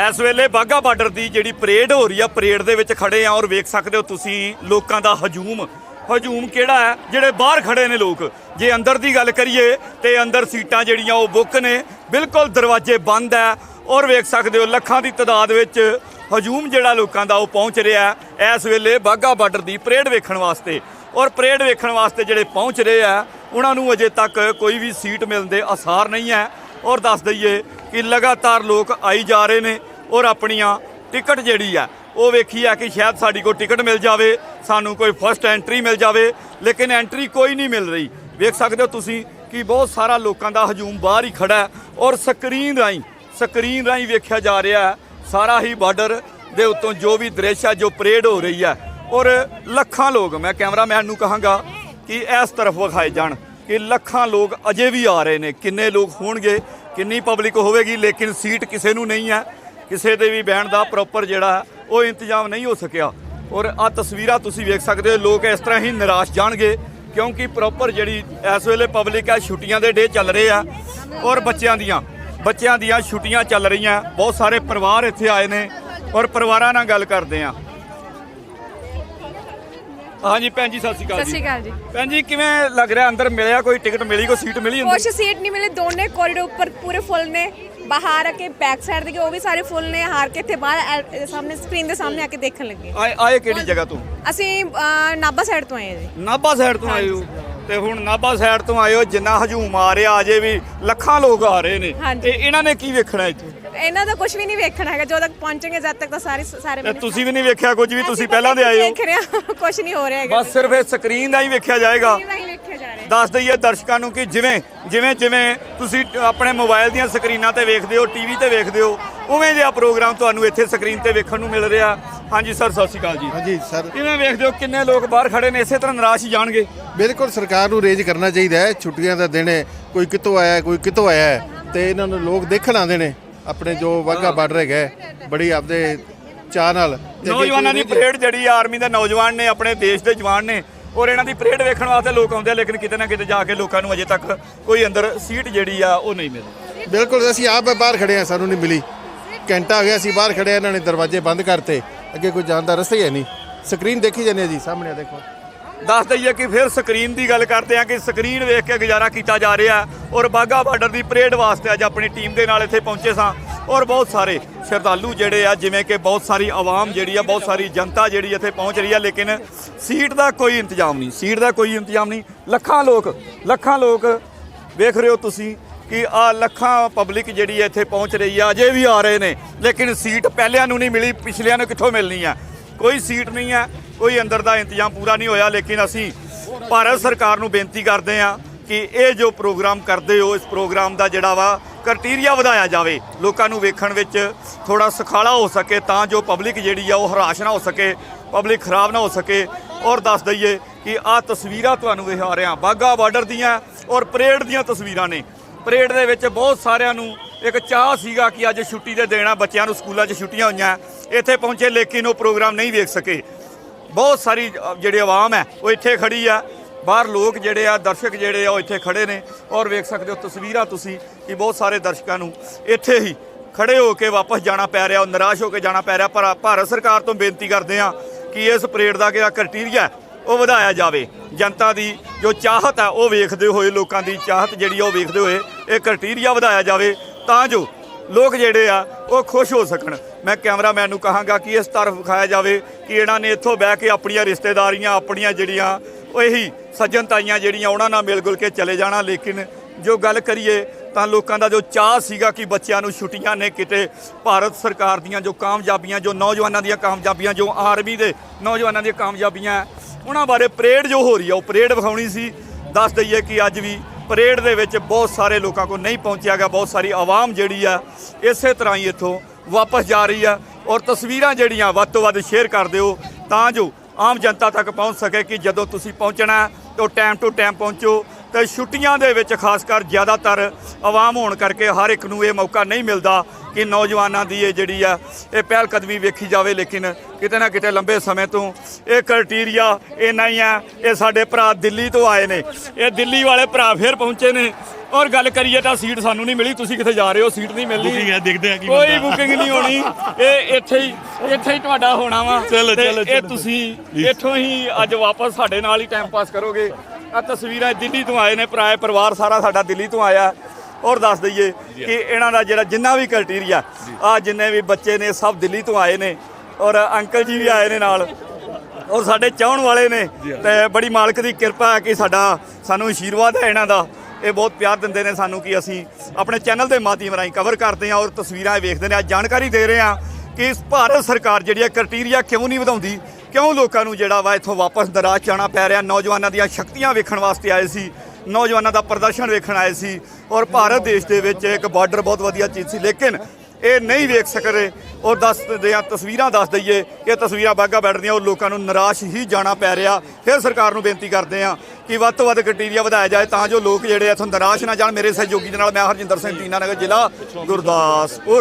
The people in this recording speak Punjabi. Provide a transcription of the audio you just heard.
ਇਸ ਵੇਲੇ ਬਾਗਾ ਬਾਰਡਰ ਦੀ ਜਿਹੜੀ ਪਰੇਡ ਹੋ ਰਹੀ ਆ, ਪਰੇਡ ਦੇ ਵਿੱਚ ਖੜੇ ਆ ਔਰ ਵੇਖ ਸਕਦੇ ਹੋ ਤੁਸੀਂ ਲੋਕਾਂ ਦਾ ਹਜੂਮ। ਹਜੂਮ ਕਿਹੜਾ ਹੈ? ਜਿਹੜੇ ਬਾਹਰ ਖੜੇ ਨੇ ਲੋਕ। ਜੇ ਅੰਦਰ ਦੀ ਗੱਲ ਕਰੀਏ ਤੇ ਅੰਦਰ ਸੀਟਾਂ ਜਿਹੜੀਆਂ ਉਹ ਬੁੱਕ ਨੇ। ਬਿਲਕੁਲ ਦਰਵਾਜ਼ੇ ਬੰਦ ਹੈ ਔਰ ਵੇਖ ਸਕਦੇ ਹੋ ਲੱਖਾਂ ਦੀ ਤਾਦਾਦ ਵਿੱਚ ਹਜੂਮ ਜਿਹੜਾ ਲੋਕਾਂ ਦਾ ਉਹ ਪਹੁੰਚ ਰਿਹਾ ਇਸ ਵੇਲੇ ਬਾਗਾ ਬਾਰਡਰ ਦੀ ਪਰੇਡ ਵੇਖਣ ਵਾਸਤੇ ਔਰ ਪਰੇਡ ਵੇਖਣ ਵਾਸਤੇ ਜਿਹੜੇ ਪਹੁੰਚ ਰਹੇ ਆ, ਉਹਨਾਂ ਨੂੰ ਅਜੇ ਤੱਕ ਕੋਈ ਵੀ ਸੀਟ ਮਿਲਣ ਦੇ ਆਸਾਰ ਨਹੀਂ ਹੈ। ਔਰ ਦੱਸ ਦਈਏ ਕਿ ਲਗਾਤਾਰ ਲੋਕ ਆਈ ਜਾ ਰਹੇ ਨੇ। ਔਰ ਆਪਣੀਆਂ ਟਿਕਟ ਜਿਹੜੀ ਆ, ਉਹ ਵੇਖੀ ਆ ਕਿ ਸ਼ਾਇਦ ਸਾਡੀ ਕੋਈ ਟਿਕਟ ਮਿਲ ਜਾਵੇ, ਸਾਨੂੰ ਕੋਈ ਫਸਟ ਐਂਟਰੀ ਮਿਲ ਜਾਵੇ, ਲੇਕਿਨ ਐਂਟਰੀ ਕੋਈ ਨਹੀਂ ਮਿਲ ਰਹੀ। ਵੇਖ ਸਕਦੇ ਹੋ ਤੁਸੀਂ ਕਿ ਬਹੁਤ ਸਾਰਾ ਲੋਕਾਂ ਦਾ ਹਜੂਮ ਬਾਹਰ ਹੀ ਖੜਾ ਔਰ ਸਕਰੀਨ ਰਾਹੀਂ ਸਕਰੀਨ ਰਾਹੀਂ ਵੇਖਿਆ ਜਾ ਰਿਹਾ ਸਾਰਾ ਹੀ ਬਾਰਡਰ ਦੇ ਉੱਤੋਂ ਜੋ ਵੀ ਦ੍ਰਿਸ਼ ਹੈ ਜੋ ਪਰੇਡ ਹੋ ਰਹੀ ਹੈ ਔਰ ਲੱਖਾਂ ਲੋਕ, ਮੈਂ ਕੈਮਰਾਮੈਨ ਨੂੰ ਕਹਾਂਗਾ ਕਿ ਇਸ ਤਰਫ ਵਿਖਾਏ ਜਾਣ ਕਿ ਲੱਖਾਂ ਲੋਕ ਅਜੇ ਵੀ ਆ ਰਹੇ ਨੇ। ਕਿੰਨੇ ਲੋਕ ਹੋਣਗੇ, ਕਿੰਨੀ ਪਬਲਿਕ ਹੋਵੇਗੀ, ਲੇਕਿਨ ਸੀਟ ਕਿਸੇ ਨੂੰ ਨਹੀਂ ਹੈ। ਕਿਸੇ ਦੇ ਵੀ ਬਹਿਣ ਦਾ ਪ੍ਰੋਪਰ ਜਿਹੜਾ ਉਹ ਇੰਤਜ਼ਾਮ ਨਹੀਂ ਹੋ ਸਕਿਆ। ਔਰ ਆ ਤਸਵੀਰਾਂ ਤੁਸੀਂ ਵੇਖ ਸਕਦੇ ਹੋ ਲੋਕ ਇਸ ਤਰ੍ਹਾਂ ਹੀ ਨਿਰਾਸ਼ ਜਾਣਗੇ ਕਿਉਂਕਿ ਪ੍ਰੋਪਰ ਜਿਹੜੀ ਇਸ ਵੇਲੇ ਪਬਲਿਕ ਹੈ ਛੁੱਟੀਆਂ ਦੇ ਡੇ ਚੱਲ ਰਹੇ ਆ। ਔਰ ਬੱਚਿਆਂ ਦੀਆਂ ਬੱਚਿਆਂ ਦੀਆਂ ਛੁੱਟੀਆਂ ਚੱਲ ਰਹੀਆਂ ਬਹੁਤ ਸਾਰੇ ਪਰਿਵਾਰ ਇੱਥੇ ਆਏ ਨੇ ਔਰ ਪਰਿਵਾਰਾਂ ਨਾਲ ਗੱਲ ਕਰਦੇ ਆ। ਹਾਂਜੀ ਭੈਣ ਜੀ ਸਤਿ ਸ਼੍ਰੀ ਅਕਾਲ ਸਤਿ ਸ਼੍ਰੀ ਅਕਾਲ ਜੀ। ਭੈਣ ਜੀ ਕਿਵੇਂ ਲੱਗ ਰਿਹਾ? ਅੰਦਰ ਮਿਲਿਆ ਕੋਈ? ਟਿਕਟ ਮਿਲੀ ਕੋਈ? ਸੀਟ ਮਿਲੀ ਕੁਛ ਸੀਟ ਨਹੀਂ ਮਿਲੇ ਦੋਨੇ ਕੋਰੀਡੋਰ ਉੱਪਰ ਪੂਰੇ ਫੁੱਲ ਨੇ। ਬਾਹਰ ਆ ਕੇ ਬੈਕ ਸਾਈਡ ਦੇ ਉਹ ਵੀ ਸਾਰੇ ਫੁੱਲ ਨੇ ਹਾਰ ਕੇ ਇੱਥੇ ਬਾਹਰ ਐ- ਸਾਹਮਣੇ ਸਕਰੀਨ ਦੇ ਸਾਹਮਣੇ ਆ ਕੇ ਦੇਖਣ ਲੱਗੇ। ਆਏ ਆਏ ਕਿਹੜੀ ਜਗ੍ਹਾ ਤੋਂ? ਅਸੀਂ ਨਾਭਾ ਸਾਈਡ ਤੋਂ ਆਏ ਹਾਂ ਜੀ। ਨਾਭਾ ਸਾਈਡ ਤੋਂ ਆਏ ਹੋ? ਤੇ ਹੁਣ ਨਾਭਾ ਸਾਈਡ ਤੋਂ ਆਏ ਹੋ ਜਿੰਨਾ ਹਜੂਮ ਆ ਰਿਹਾ ਅਜੇ ਵੀ ਲੱਖਾਂ ਲੋਕ ਆ ਰਹੇ ਨੇ। ਹਾਂਜੀ। ਤੇ ਇਹਨਾਂ ਨੇ ਕੀ ਵੇਖਣਾ ਇੱਥੇ? ਇਹਨਾਂ ਦਾ ਕੁਝ ਵੀ ਨਹੀਂ ਵੇਖਣਾ ਹੈਗਾ ਜਦੋਂ ਤੱਕ ਪਹੁੰਚेंगे ਜਦ ਤੱਕ ਤਾਂ ਸਾਰੇ ਸਾਰੇ ਤੇ ਤੁਸੀਂ ਵੀ ਨਹੀਂ ਵੇਖਿਆ ਕੁਝ ਵੀ ਤੁਸੀਂ ਪਹਿਲਾਂ ਦੇ ਆਏ ਹੋ? ਦੇਖ ਰਹੇ ਕੁਝ ਨਹੀਂ ਹੋ ਰਿਹਾ ਹੈਗਾ ਬਸ ਸਿਰਫ ਇਹ ਸਕਰੀਨ ਦਾ ਹੀ ਵੇਖਿਆ ਜਾਏਗਾ। ਦੱਸ ਦਈਏ ਦਰਸ਼ਕਾਂ ਨੂੰ ਕਿ ਜਿਵੇਂ ਜਿਵੇਂ ਜਿਵੇਂ ਤੁਸੀਂ ਆਪਣੇ ਮੋਬਾਈਲ ਦੀਆਂ ਸਕਰੀਨਾਂ ਤੇ ਵੇਖਦੇ ਹੋ ਟੀਵੀ ਤੇ ਵੇਖਦੇ ਹੋ ਉਵੇਂ ਜਿਹਾ ਪ੍ਰੋਗਰਾਮ ਤੁਹਾਨੂੰ ਇੱਥੇ ਸਕਰੀਨ ਤੇ ਵੇਖਣ ਨੂੰ ਮਿਲ ਰਿਹਾ। ਹਾਂਜੀ ਸਰ ਸਤਿ ਸ਼੍ਰੀ ਅਕਾਲ ਜੀ। ਹਾਂਜੀ ਸਰ। ਕਿਵੇਂ ਵੇਖਦੇ ਹੋ? ਕਿੰਨੇ ਲੋਕ ਬਾਹਰ ਖੜੇ ਨੇ? ਇਸੇ ਤਰ੍ਹਾਂ ਨਿਰਾਸ਼ ਹੀ ਜਾਣਗੇ। ਬਿਲਕੁਲ ਸਰਕਾਰ ਨੂੰ ਰੇਜ ਕਰਨਾ ਚਾਹੀਦਾ ਹੈ। ਛੁੱਟੀਆਂ ਦਾ ਦਿਨ ਹੈ ਕੋਈ ਕਿਤੋਂ ਆਇਆ ਕੋਈ ਕਿਤੋਂ ਆਇਆ ਹੈ। ਤੇ ਇਹਨਾਂ ਨੂੰ ਲੋਕ ਦੇਖਣ ਆਉਂਦੇ ਨੇ ਆਪਣੇ ਜੋ ਵਾਹਗਾ ਬਾਰਡਰ ਹੈਗਾ ਹੈ, ਬੜੀ ਆਪਦੇ ਚਾਹ ਨਾਲ। ਤੇ ਜੇ ਨੌਜਵਾਨਾਂ ਦੀ ਪਰੇਡ ਜਿਹੜੀ ਆਰਮੀ ਦੇ ਨੌਜਵਾਨ ਨੇ ਆਪਣੇ ਦੇਸ਼ ਦੇ ਜਵਾਨ ਨੇ ਔਰ ਇਹਨਾਂ ਦੀ ਪਰੇਡ ਵੇਖਣ ਵਾਸਤੇ ਲੋਕ ਆਉਂਦੇ ਆ ਲੇਕਿਨ ਕਿਤੇ ਨਾ ਕਿਤੇ ਜਾ ਕੇ ਲੋਕਾਂ ਨੂੰ ਅਜੇ ਤੱਕ ਕੋਈ ਅੰਦਰ ਸੀਟ ਜਿਹੜੀ ਆ ਉਹ ਨਹੀਂ ਮਿਲਦੀ ਬਿਲਕੁਲ ਅਸੀਂ ਆਪ ਬਾਹਰ ਖੜੇ ਆ ਸਾਨੂੰ ਨਹੀਂ ਮਿਲੀ। ਘੰਟਾ ਹੋ ਗਿਆ ਅਸੀਂ ਬਾਹਰ ਖੜੇ ਆ ਇਹਨਾਂ ਨੇ ਦਰਵਾਜ਼ੇ ਬੰਦ ਕਰਤੇ। ਅੱਗੇ ਕੋਈ ਜਾਣ ਦਾ ਰਸਤਾ ਹੀ ਹੈ ਨਹੀਂ। ਸਕਰੀਨ ਦੇਖੀ ਜਾਂਦੇ ਜੀ ਸਾਹਮਣੇ ਦੇਖੋ। ਦੱਸ ਦਈਏ ਕਿ ਫਿਰ ਸਕਰੀਨ ਦੀ ਗੱਲ ਕਰਦੇ ਆ ਕਿ ਸਕਰੀਨ ਵੇਖ ਕੇ ਗੁਜ਼ਾਰਾ ਕੀਤਾ ਜਾ ਰਿਹਾ ਔਰ ਬਾਗਾ ਬਾਰਡਰ ਦੀ ਪਰੇਡ ਵਾਸਤੇ ਅੱਜ ਆਪਣੀ ਟੀਮ ਦੇ ਨਾਲ ਇੱਥੇ ਪਹੁੰਚੇ ਸਾਂ ਔਰ ਬਹੁਤ ਸਾਰੇ ਸ਼ਰਧਾਲੂ ਜਿਹੜੇ ਆ, ਜਿਵੇਂ ਕਿ ਬਹੁਤ ਸਾਰੀ ਆਵਾਮ ਜਿਹੜੀ ਆ, ਬਹੁਤ ਸਾਰੀ ਜਨਤਾ ਜਿਹੜੀ ਇੱਥੇ ਪਹੁੰਚ ਰਹੀ ਆ, ਲੇਕਿਨ ਸੀਟ ਦਾ ਕੋਈ ਇੰਤਜ਼ਾਮ ਨਹੀਂ, ਸੀਟ ਦਾ ਕੋਈ ਇੰਤਜ਼ਾਮ ਨਹੀਂ। ਲੱਖਾਂ ਲੋਕ ਲੱਖਾਂ ਲੋਕ ਵੇਖ ਰਹੇ ਹੋ ਤੁਸੀਂ ਕਿ ਆ ਲੱਖਾਂ ਪਬਲਿਕ ਜਿਹੜੀ ਇੱਥੇ ਪਹੁੰਚ ਰਹੀ ਆ, ਅਜੇ ਵੀ ਆ ਰਹੇ ਨੇ, ਲੇਕਿਨ ਸੀਟ ਪਹਿਲਿਆਂ ਨੂੰ ਨਹੀਂ ਮਿਲੀ, ਪਿਛਲਿਆਂ ਨੂੰ ਕਿੱਥੋਂ ਮਿਲਣੀ ਆ? ਕੋਈ ਸੀਟ ਨਹੀਂ ਹੈ ਕੋਈ ਅੰਦਰ ਦਾ ਇੰਤਜ਼ਾਮ ਪੂਰਾ ਨਹੀਂ ਹੋਇਆ, ਲੇਕਿਨ ਅਸੀਂ ਭਾਰਤ ਸਰਕਾਰ ਨੂੰ ਬੇਨਤੀ ਕਰਦੇ ਹਾਂ ਕਿ ਇਹ ਜੋ ਪ੍ਰੋਗਰਾਮ ਕਰਦੇ ਹੋ, ਇਸ ਪ੍ਰੋਗਰਾਮ ਦਾ ਜਿਹੜਾ ਵਾ ਕ੍ਰਾਈਟੇਰੀਆ ਵਧਾਇਆ ਜਾਵੇ, ਲੋਕਾਂ ਨੂੰ ਵੇਖਣ ਵਿੱਚ ਥੋੜਾ ਸੁਖਾਲਾ ਹੋ ਸਕੇ, ਤਾਂ ਜੋ ਪਬਲਿਕ ਜਿਹੜੀ ਆ ਉਹ ਹਰਾਸ਼ ਨਾ ਹੋ ਸਕੇ, ਪਬਲਿਕ ਖਰਾਬ ਨਾ ਹੋ ਸਕੇ। ਔਰ ਦੱਸ ਦਈਏ ਕਿ ਆਹ ਤਸਵੀਰਾਂ ਤੁਹਾਨੂੰ ਵਿਖਾ ਰਿਹਾ ਬਾਗਾ ਬਾਰਡਰ ਦੀਆਂ ਔਰ ਪਰੇਡ ਦੀਆਂ ਤਸਵੀਰਾਂ ਨੇ। ਪਰੇਡ ਦੇ ਵਿੱਚ ਬਹੁਤ ਸਾਰਿਆਂ ਨੂੰ ਇੱਕ ਚਾਹ ਸੀਗਾ ਕਿ ਅੱਜ ਛੁੱਟੀ ਦੇ ਦੇਣਾ ਬੱਚਿਆਂ ਨੂੰ ਸਕੂਲਾਂ 'ਚ ਛੁੱਟੀਆਂ ਹੋਈਆਂ, ਇੱਥੇ ਪਹੁੰਚੇ ਲੇਕਿਨ ਉਹ ਪ੍ਰੋਗਰਾਮ ਨਹੀਂ ਵੇਖ ਸਕੇ। ਬਹੁਤ ਸਾਰੀ ਜਿਹੜੀ ਆਵਾਮ ਹੈ, ਉਹ ਇੱਥੇ ਖੜੀ ਆ। ਬਾਹਰ ਲੋਕ ਜਿਹੜੇ ਆ, ਦਰਸ਼ਕ ਜਿਹੜੇ ਆ, ਉਹ ਇੱਥੇ ਖੜੇ ਨੇ। ਔਰ ਵੇਖ ਸਕਦੇ ਹੋ ਤਸਵੀਰਾਂ ਤੁਸੀਂ ਕਿ ਬਹੁਤ ਸਾਰੇ ਦਰਸ਼ਕਾਂ ਨੂੰ ਇੱਥੇ ਹੀ ਖੜੇ ਹੋ ਕੇ ਵਾਪਸ ਜਾਣਾ ਪੈ ਰਿਹਾ, ਉਹ ਨਿਰਾਸ਼ ਹੋ ਕੇ ਜਾਣਾ ਪੈ ਰਿਹਾ। ਪਰ ਭਾਰਤ ਸਰਕਾਰ ਤੋਂ ਬੇਨਤੀ ਕਰਦੇ ਆ ਕਿ ਇਸ ਪਰੇਡ ਦਾ ਜਿਹੜਾ ਕ੍ਰਾਈਟੇਰੀਆ ਉਹ ਵਧਾਇਆ ਜਾਵੇ। ਜਨਤਾ ਦੀ ਜੋ ਚਾਹਤ ਆ ਉਹ ਵੇਖਦੇ ਹੋਏ, ਲੋਕਾਂ ਦੀ ਚਾਹਤ ਜਿਹੜੀ ਆ, ਉਹ ਵੇਖਦੇ ਹੋਏ ਇਹ ਕ੍ਰਾਈਟੇਰੀਆ ਵਧਾਇਆ ਜਾਵੇ ਤਾਂ ਜੋ ਲੋਕ ਜਿਹੜੇ ਆ, ਉਹ ਖੁਸ਼ ਹੋ ਸਕਣ। ਮੈਂ ਕੈਮਰਾਮੈਨ ਨੂੰ ਕਹਾਂਗਾ ਕਿ ਇਸ ਤਰਫ ਵਿਖਾਇਆ ਜਾਵੇ ਕਿ ਇਹਨਾਂ ਨੇ ਇੱਥੋਂ ਬਹਿ ਕੇ ਆਪਣੀਆਂ ਰਿਸ਼ਤੇਦਾਰੀਆਂ, ਆਪਣੀਆਂ ਜਿਹੜੀਆਂ, ਉਹ ਇਹੀ ਸੱਜਣ ਤਾਈਆਂ ਜਿਹੜੀਆਂ ਉਹਨਾਂ ਨਾਲ ਮਿਲ ਗੁਲ ਕੇ ਚਲੇ ਜਾਣਾ, ਲੇਕਿਨ ਜੋ ਗੱਲ ਕਰੀਏ ਤਾਂ ਲੋਕਾਂ ਦਾ ਜੋ ਚਾਹ ਸੀਗਾ ਕਿ ਬੱਚਿਆਂ ਨੂੰ ਛੁੱਟੀਆਂ ਨੇ ਕਿਤੇ, ਭਾਰਤ ਸਰਕਾਰ ਦੀਆਂ ਜੋ ਕਾਮਯਾਬੀਆਂ, ਜੋ ਨੌਜਵਾਨਾਂ ਦੀਆਂ ਕਾਮਯਾਬੀਆਂ, ਜੋ ਆਰਮੀ ਦੇ ਨੌਜਵਾਨਾਂ ਦੀਆਂ ਕਾਮਯਾਬੀਆਂ, ਉਹਨਾਂ ਬਾਰੇ ਪਰੇਡ ਜੋ ਹੋ ਰਹੀ ਆ, ਉਹ ਪਰੇਡ ਵਿਖਾਉਣੀ ਸੀ। ਦੱਸ ਦਈਏ ਕਿ ਅੱਜ ਵੀ ਪਰੇਡ ਦੇ ਵਿੱਚ ਬਹੁਤ ਸਾਰੇ ਲੋਕਾਂ ਕੋਲ ਨਹੀਂ ਪਹੁੰਚਿਆ ਗਿਆ, ਬਹੁਤ ਸਾਰੀ ਆਵਾਮ ਜਿਹੜੀ ਆ, ਇਸੇ ਤਰ੍ਹਾਂ ਹੀ ਇੱਥੋਂ ਵਾਪਸ ਜਾ ਰਹੀ ਆ। ਔਰ ਤਸਵੀਰਾਂ ਜਿਹੜੀਆਂ ਵੱਧ ਤੋਂ ਵੱਧ ਸ਼ੇਅਰ ਕਰ ਦਿਓ, ਤਾਂ ਜੋ ਆਮ ਜਨਤਾ ਤੱਕ ਪਹੁੰਚ ਸਕੇ ਕਿ ਜਦੋਂ ਤੁਸੀਂ ਪਹੁੰਚਣਾ ਹੈ, ਤਾਂ ਟਾਈਮ ਟੂ ਟਾਈਮ ਪਹੁੰਚੋ। ਤੇ ਛੁੱਟੀਆਂ ਦੇ ਵਿੱਚ ਖਾਸ ਕਰ ਜ਼ਿਆਦਾਤਰ ਆਵਾਮ ਹੋਣ ਕਰਕੇ ਹਰ ਇੱਕ ਨੂੰ ਇਹ ਮੌਕਾ ਨਹੀਂ ਮਿਲਦਾ ਕਿ ਨੌਜਵਾਨਾਂ ਦੀ ਇਹ ਜਿਹੜੀ ਆ ਇਹ ਪਹਿਲ ਕਦਮੀ ਵੇਖੀ ਜਾਵੇ। ਲੇਕਿਨ ਕਿਤੇ ਨਾ ਕਿਤੇ ਲੰਬੇ ਸਮੇਂ ਤੋਂ ਇਹ ਕ੍ਰਾਈਟੇਰੀਆ ਇੰਨਾ ਹੀ ਆ ਇਹ ਸਾਡੇ ਭਰਾ ਦਿੱਲੀ ਤੋਂ ਆਏ ਨੇ। ਇਹ ਦਿੱਲੀ ਵਾਲੇ ਭਰਾ ਫਿਰ ਪਹੁੰਚੇ ਨੇ। ਔਰ ਗੱਲ ਕਰੀਏ ਤਾਂ ਸੀਟ ਸਾਨੂੰ ਨਹੀਂ ਮਿਲੀ ਤੁਸੀਂ ਕਿੱਥੇ ਜਾ ਰਹੇ ਹੋ? ਸੀਟ ਨਹੀਂ Booking ਹੈ, ਦੇਖਦੇ ਆ ਕੀ ਕੋਈ। ਬੁਕਿੰਗ ਨਹੀਂ ਹੋਣੀ। ਇਹ ਇੱਥੇ ਹੀ ਇੱਥੇ ਹੀ ਤੁਹਾਡਾ ਹੋਣਾ ਵਾ। ਚਲੋ, ਚਲੋ, ਇਹ। ਤੁਸੀਂ ਇੱਥੋਂ ਹੀ ਅੱਜ ਵਾਪਸ ਸਾਡੇ ਨਾਲ ਹੀ ਟਾਈਮ ਪਾਸ ਕਰੋਗੇ। ਆ ਤਸਵੀਰਾਂ ਦਿੱਲੀ ਤੋਂ ਆਏ ਨੇ ਪਰਾਏ ਪਰਿਵਾਰ ਸਾਰਾ ਸਾਡਾ ਦਿੱਲੀ ਤੋਂ ਆਇਆ। ਔਰ ਦੱਸ ਦਈਏ ਕਿ ਇਹਨਾਂ ਦਾ ਜਿਹੜਾ ਜਿੰਨਾ ਵੀ ਕ੍ਰਾਈਟੇਰੀਆ ਆ ਜਿੰਨੇ ਵੀ ਬੱਚੇ ਨੇ ਸਭ ਦਿੱਲੀ ਤੋਂ ਆਏ ਨੇ। ਔਰ ਅੰਕਲ ਜੀ ਵੀ ਆਏ ਨੇ ਨਾਲ। ਔਰ ਸਾਡੇ ਚਾਹਣ ਵਾਲੇ ਨੇ। ਤੇ ਬੜੀ ਮਾਲਕ ਦੀ ਕਿਰਪਾ ਹੈ ਕਿ ਸਾਡਾ ਸਾਨੂੰ ਆਸ਼ੀਰਵਾਦ ਹੈ ਇਹਨਾਂ ਦਾ। ਇਹ ਬਹੁਤ ਪਿਆਰ ਦਿੰਦੇ ਨੇ ਸਾਨੂੰ ਕਿ ਅਸੀਂ ਆਪਣੇ ਚੈਨਲ ਦੇ ਮਾਧਿਅਮ ਰਾਹੀਂ ਕਵਰ ਕਰਦੇ ਹਾਂ ਔਰ ਤਸਵੀਰਾਂ ਇਹ ਵੇਖਦੇ ਨੇ। ਅੱਜ ਜਾਣਕਾਰੀ ਦੇ ਰਹੇ ਹਾਂ ਕਿ ਭਾਰਤ ਸਰਕਾਰ ਜਿਹੜੀ ਹੈ ਕ੍ਰਾਈਟੇਰੀਆ ਕਿਉਂ ਨਹੀਂ ਵਧਾਉਂਦੀ, ਕਿਉਂ ਲੋਕਾਂ ਨੂੰ ਜਿਹੜਾ ਵਾ ਇੱਥੋਂ ਵਾਪਸ ਦਰਾਜ ਜਾਣਾ ਪੈ ਰਿਹਾ। ਨੌਜਵਾਨਾਂ ਦੀਆਂ ਸ਼ਕਤੀਆਂ ਵੇਖਣ ਵਾਸਤੇ ਆਏ ਸੀ, ਨੌਜਵਾਨਾਂ ਦਾ ਪ੍ਰਦਰਸ਼ਨ ਵੇਖਣ ਆਏ ਸੀ ਔਰ ਭਾਰਤ ਦੇਸ਼ ਦੇ ਵਿੱਚ ਇੱਕ ਬਾਰਡਰ ਬਹੁਤ ਵਧੀਆ ਚੀਜ਼ ਸੀ, ਲੇਕਿਨ ਇਹ ਨਹੀਂ ਵੇਖ ਸਕ ਰਹੇ। ਔਰ ਦੱਸਦੇ ਆ, ਤਸਵੀਰਾਂ ਦੱਸ ਦਈਏ ਕਿ ਤਸਵੀਰਾਂ ਬਾਗਾ ਬਾਰਡਰ ਦੀਆਂ ਔਰ ਲੋਕਾਂ ਨੂੰ ਨਿਰਾਸ਼ ਹੀ ਜਾਣਾ ਪੈ ਰਿਹਾ। ਫਿਰ ਸਰਕਾਰ ਨੂੰ ਬੇਨਤੀ ਕਰਦੇ ਆ ਕਿ ਵੱਧ ਤੋਂ ਵੱਧ ਕ੍ਰਾਈਟੇਰੀਆ ਵਧਾਇਆ ਜਾਏ ਤਾਂ ਜੋ ਲੋਕ ਜਿਹੜੇ ਆ ਇੱਥੋਂ ਨਿਰਾਸ਼ ਨਾ ਜਾਣ। ਮੇਰੇ ਸਹਿਯੋਗੀ ਦੇ ਨਾਲ ਮੈਂ ਹਰਜਿੰਦਰ ਸਿੰਘ, ਟੀਨਾ ਨਗਰ ਜ਼ਿਲ੍ਹਾ, ਗੁਰਦਾਸਪੁਰ।